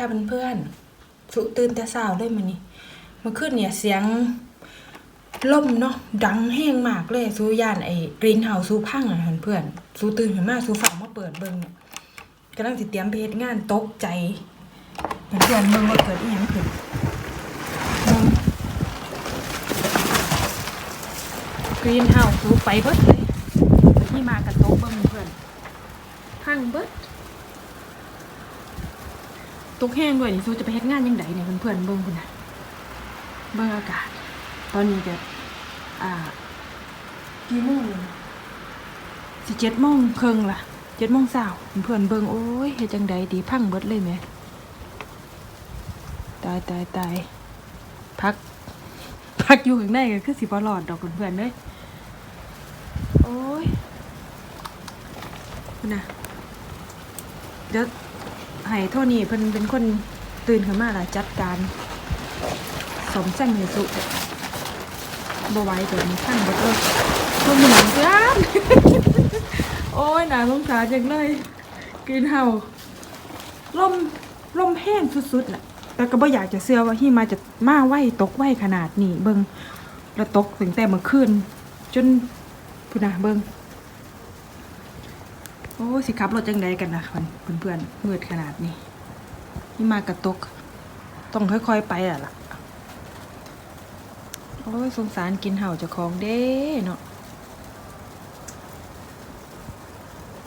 ค่ะเพื่อนๆสุตื่นแต่เช้าเลยมื้อนี้เมื่อคืนเนี่ยเสียงลมเนาะดังแห้งมากเลยสูย่านไอ้กรีนเฮาส์สูพังอะเพื่อนสูตื่นขึ้นมาสูฝากมาเปิดเบิ่งเนี่ยกำลังสิเตรียมเฮ็ดงานตกใจเพื่อนเบิ่งว่าเกิดอีหยังขึ้นเบิ่งกรีนเฮาสูไปเบิดเลยที่มากันตกเบิ่งเพื่อนพังเบิด ตกแห้งด้วยนี่ซูจะไปเฮ็ดงานยังไงเนี่ยเพื่อนๆเบิ่งคุณนะเบิ่งอากาศ ตอนนี้ก็อ่ากี่โมงสิเจ็ดโมงครึ่งล่ะเจ็ดโมงเช้าเพื่อนเบิ่งโอ้ยเฮ็ดจังใดดีพังเบิดเลยแหมตายตายตายพัก พักอยู่ข้างในก็คือสิบ่รอดดอกเพื่อนๆเด้ยโอ้ยคุณน่ะเดี๋ยว ให้โทนี่เพิ่นเป็นคนตื่นขึ้นมาล้วจัดการสมสั่งให้สุบ่ไหว้เดี๋ยวนี้ข้างเบิดเลยตัวหมุนจ้านโอ้ยหนาสงสารจังเลย กินเห่าลมลมแห้งสุดๆน่ะแต่ก็บ่อยากจะเชื่อว่าหิมาจะมาไหวตกไหวขนาดนี้เบิงแล้วตกตั้งแต่เมื่อคืนจนพุ่นนะเบิง อ้สิขับรถจังใดกันนะเพื่อนเพื่อนมืดขนาดนี้ นี่มากระตก ต้องค่อยๆไปอะล่ะ โอ้ยสงสารกินเห่าจะของเด้เนาะ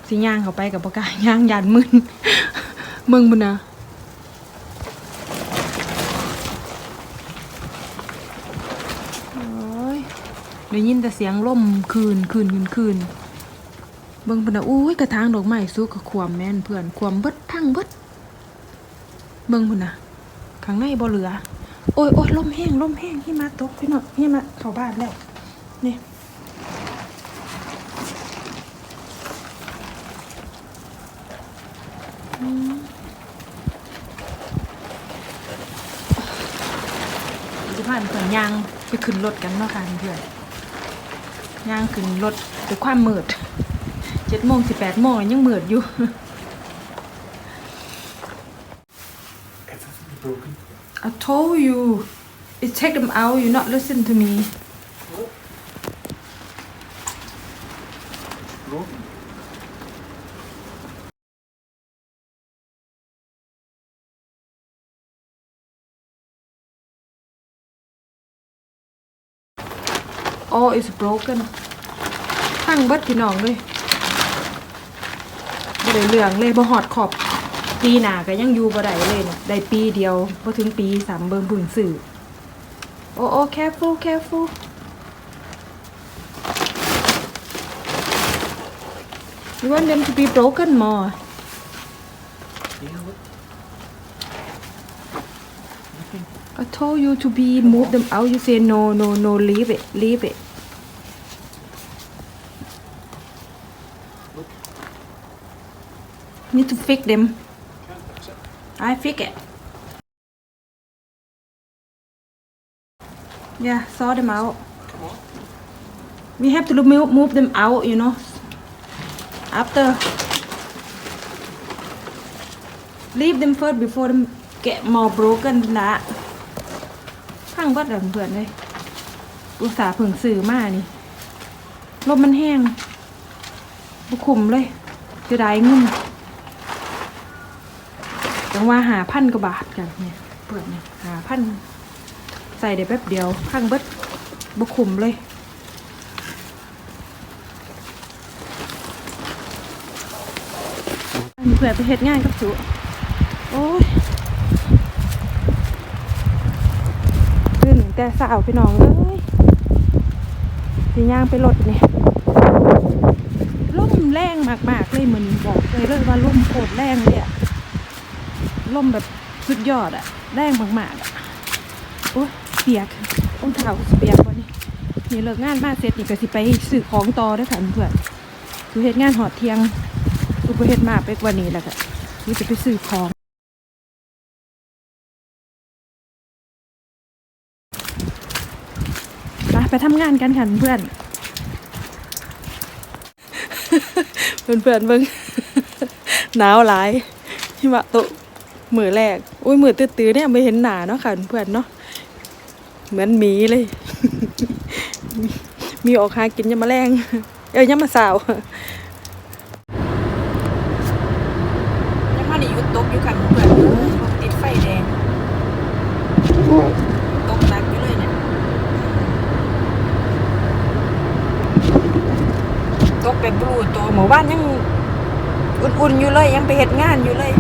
สิย่างเขาไปกับปากาย่างยานมึนมึงบุญนะโอ้ยได้ยินแต่เสียงล่มคืนคืนคืนคืน เบิ่งเพิ่นน่ะอุ้ยกระถางดอกไม้สู้กับควมแม่นเพื่อนควมเบิดพังเบิดเบิ่งพุ่นน่ะข้างในบ่เหลือ โอ้ยโอ้ยลมแห้งลมแห้งที่มาตกพี่น้องที่มาเข้าบ้านแล้วนี่อืมสิผ่านเพิ่นยางไปขึ้นรถกันเนาะค่ะเพื่อนยางขึ้นรถด้วยความมืด เจ็ดโมงสิบแปดโมงยังเหมือดอยู่ It hasn't been broken. I told you it take them out you not listen to me Broken? all is broken พังเบิดพี่น้องเลย บ่ได้เรื่องเลยบ่ฮอดขอบปีหน้าก็ยังอยู่บ่ได้เลยเนี่ยได้ปีเดียวบ่ถึงปีสามเบิ่งพึ่งสื่อโอ้โอ้ careful careful you want them to be broken more Yeah, what? Nothing. I told you to be move them out. You say no, no, no. Leave it, leave it. Need to fix them. I fix it. Yeah, saw them out. We have to move move them out. You know. After. Leave them first before them get more broken นะพังเบัดเหลยเพื่อนเลยอุตส่าห์เพิ่งซื้อมานี่ลมมันแห้งบุคุมเลยจะได้เงิน จังว่าหาพันกว่าบาทกันเนี่ยเปิดเนี่ยหาพันใส่ได้แป๊บเดียวพังเบิดบุคุมเลยเผื่อไปเฮ็ดงานกับจุโอ้ยตื่นแต่สาวพี่น้องเอ้ยสิย่างไปรถเนี่ยล่มแรงมากๆเลยเหมือนบอกเลยเลยว่าล่มโคตรแรงเลยอะ ล่มแบบสุดยอดอะแรงมากๆอะโอ้เปียกรองเท้าก็สิเปียกวันนี้นี่เลิกงานมาเสร็จนี่ก็สิไปซื้อของต่อเด้วยค่ะเพื่อนคือเฮ็ดงานหอดเทียงอุปเฮ็ดมาไปกว่านี้แล้วก็นี่จะไปซื้อของไปทำงานกันค่ะเพื่อนเพื่อนเพื่อนเบิ่งหนาวหลายหิมะตก มือแรก อุ้ยมือตื้อๆเนี่ยไม่เห็นหนาเนาะค่ะเพื่อนเนาะเหมือนหมีเลย มีออกหากินยามมาแรงเอ้ยยามาสาวยังมานี่หยุดตกอยู่ค่ะเพื่อนติดไฟแดงตกหนักอยู่เลยเนี่ยตกแบบลูตัวหมู่บ้านยังอุ่นๆอยู่เลยยังไปเฮ็ดงานอยู่เลย